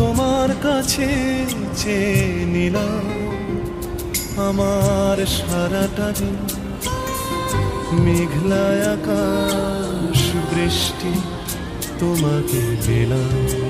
তোমার কাছে চেয়ে নিলাম আমার সারাটা দিন। মেঘলা আকাশ বৃষ্টি তোমাকে দিলাম